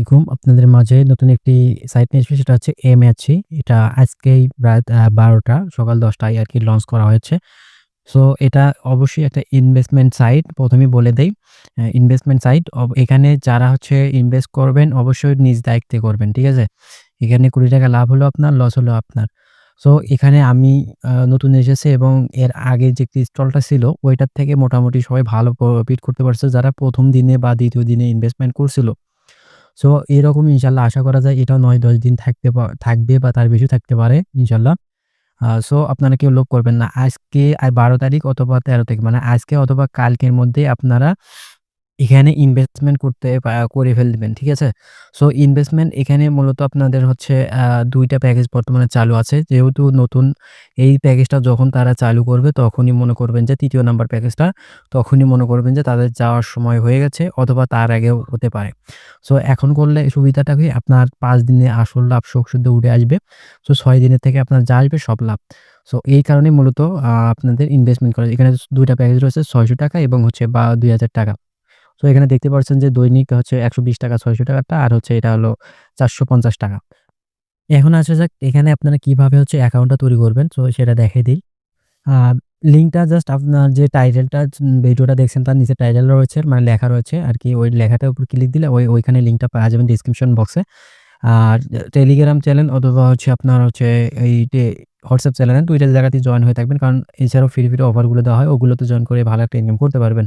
আলাইকুম। আপনাদের মাঝে নতুন একটি সাইট নিয়ে এসেছি সেটা হচ্ছে এমএচি। এটা আজকেই রাত ১২টা সকাল ১০টায় আরকি লঞ্চ করা হয়েছে। সো এটা অবশ্যই একটা ইনভেস্টমেন্ট সাইট। ১ম এই বলে দেই। ইনভেস্টমেন্ট সাইট এখানে যারা হচ্ছে ইনভেস্ট করবেন অবশ্যই নিজ দায়িত্বে করবেন। ঠিক আছে? এখানে ৳২০ লাভ হলো আপনার, লস হলো আপনার। সো এখানে আমি নতুন এসেছি এবং এর আগে যে স্টলটা ছিল ওইটার থেকে মোটামুটি সবাই ভালো প্রফিট করতে পারছে যারা প্রথম দিনে বা দ্বিতীয় দিনে ইনভেস্টমেন্ট করছিল। সো এরকম ইনশাল্লাহ আশা করা যায় এটাও নয়, দশ দিন থাকতে থাকবে বা তার বেশিও থাকতে পারে, ইনশাল্লাহ সো আপনারা কেউ লোভ করবেন না। আজকে আর বারো তারিখ অথবা ১৩ তারিখ মানে আজকে অথবা কালকের মধ্যে আপনারা এখানে ইনভেস্টমেন্ট করতে করে ফেলবেন। ঠিক আছে? সো ইনভেস্টমেন্ট এখানে মূলত আপনাদের হচ্ছে দুইটা প্যাকেজ বর্তমানে চালু আছে। যেহেতু নতুন এই প্যাকেজটা যখন তারা চালু করবে, তখনই মনে করবেন যে তৃতীয় নাম্বার প্যাকেজটা তখনই মনে করবেন যে তাদের যাওয়ার সময় হয়ে গেছে অথবা তার আগেও হতে পারে। সো এখন করলে সুবিধাটা কি আপনার পাঁচ দিনে আসল লাভ শোক শুদ্ধ উঠে আসবে। সো ছয় দিনের থেকে আপনার যা আসবে সব লাভ। সো এই কারণে মূলত আপনাদের ইনভেস্টমেন্ট করা। এখানে ২ টা প্যাকেজ রয়েছে ৳৬০০ এবং হচ্ছে বা ৳২০০০ সো এখানে দেখতে পাচ্ছেন যে দৈনিক হচ্ছে একশো বিশ টাকা ছয়শো টাকাটা আর হচ্ছে এটা হলো ৳৪৫০ এখন আসা যাক এখানে আপনারা কীভাবে হচ্ছে অ্যাকাউন্টটা তৈরি করবেন। সো সেটা দেখে দেই। লিঙ্কটা জাস্ট আপনার যে টাইটেলটা ভিডিওটা দেখছেন তার নিচে টাইটেল রয়েছে মানে লেখা রয়েছে আর কি ওই লেখাটার উপর ক্লিক দিলে ওই ওইখানে লিঙ্কটা পাওয়া যাবেন ডেসক্রিপশন বক্সে। আর টেলিগ্রাম চ্যানেল অথবা হচ্ছে আপনার হচ্ছে এই হোয়াটসঅ্যাপ চ্যানেলে ২ টা জায়গাতেই জয়েন হয়ে থাকবেন। কারণ এছাড়াও ফ্রি, ফ্রি অফারগুলো দেওয়া হয় ওগুলোতে জয়েন করে ভালো একটা ইনকাম করতে পারবেন।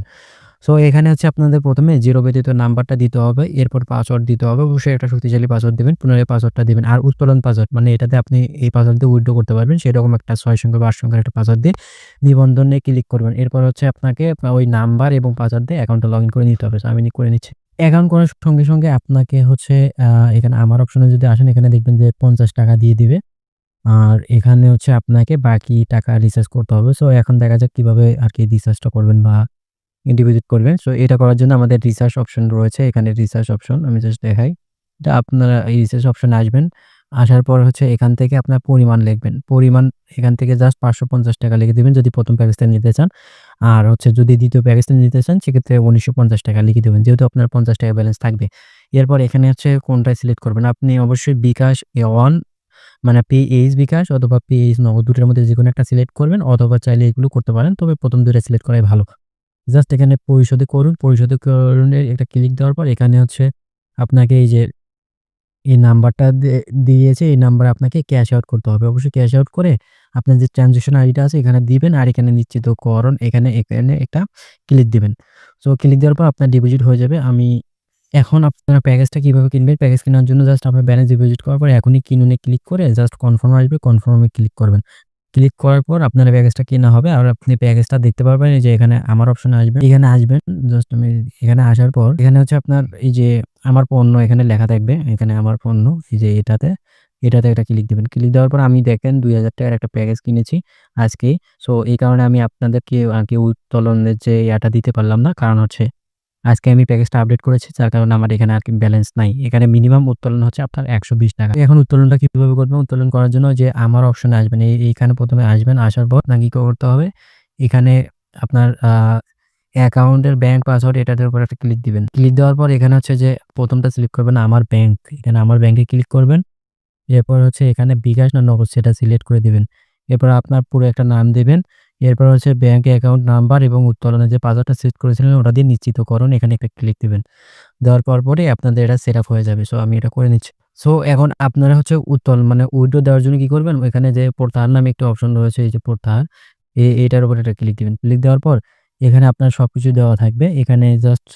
সো এখানে হচ্ছে আপনাদের প্রথমে জিরো ব্যতীত নাম্বারটা দিতে হবে। এরপর পাসওয়ার্ড দিতে হবে। অবশ্যই একটা শক্তিশালী পাসওয়ার্ড দেবেন পুনরায় পাসওয়ার্ডটা দেবেন আর উত্তোলন পাসওয়ার্ড মানে এটাতে আপনি এই পাসওয়ার্ড দিয়ে উইথড্র করতে পারবেন। সেরকম একটা ছয় সংখ্যা বা ৮ সংখ্যার একটা পাসওয়ার্ড দিয়ে নিবন্ধনে ক্লিক করবেন। এরপর হচ্ছে আপনাকে ওই নাম্বার এবং পাসওয়ার্ড দিয়ে অ্যাকাউন্টটা লগইন করে নিতে হবে। আমি করে নিচ্ছি। অ্যাকাউন্ট করার সঙ্গে, সঙ্গে আপনাকে হচ্ছে এখানে আমার অপশনে যদি আসেন এখানে দেখবেন যে ৳৫০ দিয়ে দিবে। আর এখানে হচ্ছে আপনাকে বাকি টাকা রিচার্জ করতে হবে। সো এখন দেখা যাক কীভাবে আর কি রিচার্জটা করবেন বা ডিপোজিট করবেন। সো এটা করার জন্য আমাদের রিচার্জ অপশন রয়েছে। এখানে রিচার্জ অপশন আমি জাস্ট দেখাই। এটা আপনারা এই রিচার্জ অপশনে আসবেন। আসার পর হচ্ছে এখান থেকে আপনার পরিমাণ লিখবেন। পরিমাণ এখান থেকে জাস্ট ৳৫৫০ লিখে দিবেন যদি প্রথম প্যাকেজটা নিতে চান। আর হচ্ছে যদি দ্বিতীয় প্যাকেজটা নিতে চান, সেক্ষেত্রে ৳১৯৫০ লিখে দেবেন যেহেতু আপনার ৳৫০ ব্যালেন্স থাকবে। এরপর এখানে হচ্ছে কোনটা সিলেক্ট করবেন। আপনি অবশ্যই বিকাশ এ1 মানে পেএইচ বিকাশ অথবা পেএইচ নগদ দুটোর মধ্যে যেকোনো একটা সিলেক্ট করবেন অথবা চাইলে এগুলো করতে পারেন। তবে ১ম ২ টা সিলেক্ট করাই ভালো। জাস্ট এখানে পরিশোধে করুন। পরিশোধে করণে একটা ক্লিক দেওয়ার পর এখানে হচ্ছে আপনাকে এই যে এই নাম্বারটা দিয়েছে এই নাম্বারে আপনাকে ক্যাশ আউট করতে হবে। অবশ্যই ক্যাশ আউট করে আপনার যে ট্রান্সেকশন আইডিটা আছে এখানে দিবেন আর এখানে নিশ্চিত নিশ্চিতকরণ এখানে, এখানে একটা ক্লিক দিবেন। সো ক্লিক দেওয়ার পর আপনার ডিপোজিট হয়ে যাবে। আমি এখন আপনারা প্যাকেজটা কীভাবে কিনবেন? প্যাকেজ কেনার জন্য জাস্ট আপনার ব্যালেন্স ডিপোজিট করার পর এখনই কিনুনে ক্লিক করে জাস্ট কনফার্ম আসবে। কনফার্মে ক্লিক করবেন। ক্লিক করার পর আপনার প্যাকেজটা কেনা হবে। আর আপনি প্যাকেজটা দেখতে পারবেন যে এখানে আমার অপশনে আসবেন। এখানে আসবেন। জাস্ট আমি এখানে আসার পর এখানে হচ্ছে আপনার এই যে আমার পণ্য এখানে লেখা থাকবে। এখানে আমার পণ্য এই যে এটাতে, এটাতে একটা ক্লিক দিবেন। ক্লিক দেওয়ার পর আমি দেখেন ৳২০০০ একটা প্যাকেজ কিনেছি আজকেই। সো এই কারণে আমি আপনাদেরকে আরকি উত্তোলনের যে ইয়াটা দিতে পারলাম না। কারণ হচ্ছে আজকে আমি প্যাকেজটা আপডেট করেছি, যার কারণে আমার এখানে আরকি ব্যালেন্স নাই। এখানে মিনিমাম উত্তোলন হচ্ছে আপনার ৳১২০ এখন উত্তোলনটা কীভাবে করবেন? উত্তোলন করার জন্য যে আমার অপশনে আসবেন। এই এইখানে ১ম এ আসবেন। আসার পর আপনাকে কি করতে হবে? এখানে আপনার অ্যাকাউন্টের ব্যাংক পাসওয়ার্ড এটার উপর একটা ক্লিক দিবেন। ক্লিক দেওয়ার পর এখানে হচ্ছে যে ১ম টা সিলেক্ট করবেন আমার ব্যাংক। এখানে আমার ব্যাংকে ক্লিক করবেন। এরপর হচ্ছে এখানে বিকাশ না নগদ, সেটা সিলেক্ট করে দিবেন। এরপর আপনার পুরো একটা নাম দিবেন। এরপর হচ্ছে ব্যাঙ্ক অ্যাকাউন্ট নাম্বার এবং উত্তোলনে যে পাসওয়ার্ডটা সেট করেছিলেন, ওটা দিয়ে নিশ্চিত নিশ্চিতকরণ, এখানে একটা ক্লিক দেবেন দেওয়ার পর পরে আপনাদের এটা সেট আপ হয়ে যাবে। সো আমি এটা করে নিচ্ছি। সো এখন আপনারা হচ্ছে উত্তল মানে উইড্রো দেওয়ার জন্য কি করবেন? ওইখানে যে প্রত্যাহার নামে একটা অপশন রয়েছে, এই যে প্রত্যাহার এটার উপর একটা ক্লিক দেবেন ক্লিক দেওয়ার পর এখানে আপনার সব সবকিছু দেওয়া থাকবে। এখানে জাস্ট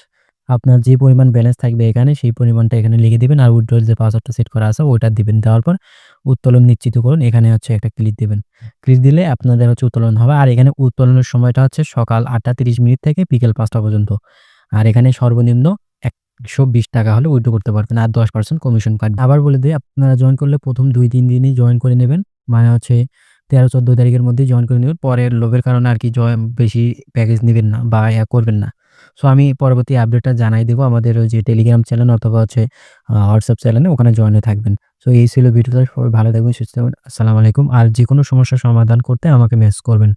আপনার যে পরিমাণ ব্যালেন্স থাকবে এখানে, সেই পরিমাণটা এখানে লিখে দিবেন। আর উইথড্রল যে পাসওয়ার্ডটা সেট করা আছে, ওইটা দিবেন। দেওয়ার পর উত্তোলন নিশ্চিত করুন, এখানে হচ্ছে একটা ক্লিক দেবেন ক্লিক দিলে আপনাদের হচ্ছে উত্তোলন হবে। আর এখানে উত্তোলনের সময়টা হচ্ছে সকাল ৮টা ৩০ মিনিট থেকে বিকেল পাঁচটা পর্যন্ত। আর এখানে সর্বনিম্ন ৳১২০ হলে উইথড্র করতে পারবেন। আর ১০% কমিশন কাটবে। আবার বলে দিই, আপনারা জয়েন করলে ১ম ২-৩ দিনই জয়েন করে নেবেন। মানে হচ্ছে ১৩-১৪ তারিখের মধ্যে জয়েন করে নেবেন। পরে লোভের কারণে আরকি জয় বেশি প্যাকেজ নিবেন না বা করবেন না। সো আমি পরবর্তী আপডেটটা জানাই দেবো আমাদের ওই যে টেলিগ্রাম চ্যানেল অথবা হচ্ছে হোয়াটসঅ্যাপ চ্যানেলে ওখানে জয়েন থাকবেন। সো এই ছিল ভিডিওটা। সবাই ভালো থাকবেন, সুস্থ থাকবেন। আসসালামু আলাইকুম। আর যে কোনো সমস্যার সমাধান করতে আমাকে মেস করবেন।